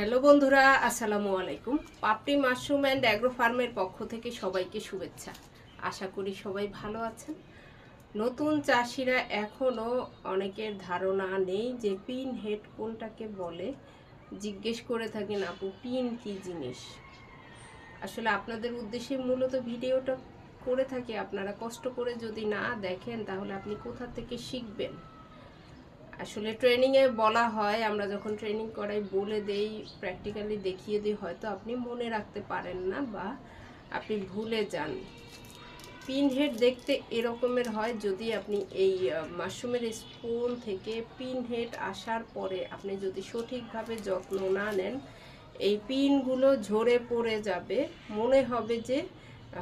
Hello বন্ধুরা, আসসালামু আলাইকুম। পাপড়ি মাশরুম অ্যান্ড অ্যাগ্রো ফার্মের পক্ষ থেকে সবাইকে শুভেচ্ছা। আশা করি সবাই ভালো আছেন। নতুন চাষিরা এখনও অনেকের ধারণা নেই যে পিন হেড কোনটাকে বলে। জিজ্ঞেস করে থাকেন, আপু, পিন কি জিনিস? আসলে আপনাদের উদ্দেশ্যে মূলত ভিডিওটা করে থাকি। আপনারা কষ্ট করে যদি না দেখেন, তাহলে আপনি কোথা থেকে শিখবেন? আসলে ট্রেনিংয়ে বলা হয়, আমরা যখন ট্রেনিং করাই, বলে দেই প্র্যাকটিক্যালি দেখিয়ে দিই, হয়তো আপনি মনে রাখতে পারেন না বা আপনি ভুলে যান। পিন হেড দেখতে এরকমের হয়, যদি আপনি এই মাশরুমের স্পুন থেকে পিন হেড আসার পরে আপনি যদি সঠিকভাবে যত্ন না নেন, এই পিনগুলো ঝরে পড়ে যাবে। মনে হবে যে,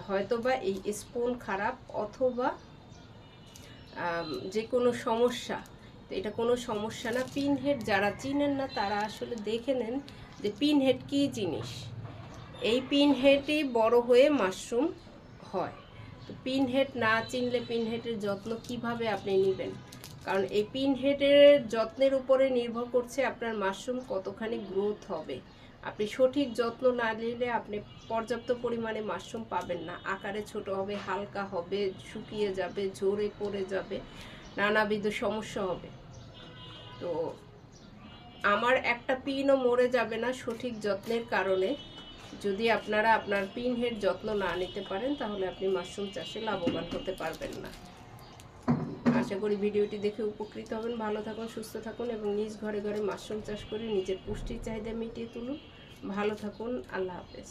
হয়তোবা এই স্পুন খারাপ অথবা যে কোনো সমস্যা। তো এটা কোনো সমস্যা না। পিন হেড যারা চিনেন না, তারা আসলে দেখে নেন যে পিন হেড কী জিনিস। এই পিন হেডই বড় হয়ে মাশরুম হয়। তো পিন হেড না চিনলে পিন হেডের যত্ন কীভাবে আপনি নেবেন? কারণ এই পিন হেডের যত্নের উপরে নির্ভর করছে আপনার মাশরুম কতখানি গ্রোথ হবে। আপনি সঠিক যত্ন না নিলে আপনি পর্যাপ্ত পরিমাণে মাশরুম পাবেন না। আকারে ছোট হবে, হালকা হবে, শুকিয়ে যাবে, ঝরে পড়ে যাবে, নানাবিধ সমস্যা হবে। তো আমার একটা পিনও মরে যাবে না সঠিক যত্নের কারণে। যদি আপনারা আপনার পিন যত্ন না নিতে পারেন, তাহলে আপনি মাশরুম চাষে লাভবান হতে পারবেন না। আশা করি ভিডিওটি দেখে উপকৃত হবেন। ভালো থাকুন, সুস্থ থাকুন এবং নিজ ঘরে ঘরে মাশরুম চাষ করে নিজের পুষ্টির চাহিদা মিটিয়ে তুলুন। ভালো থাকুন, আল্লাহ হাফেজ।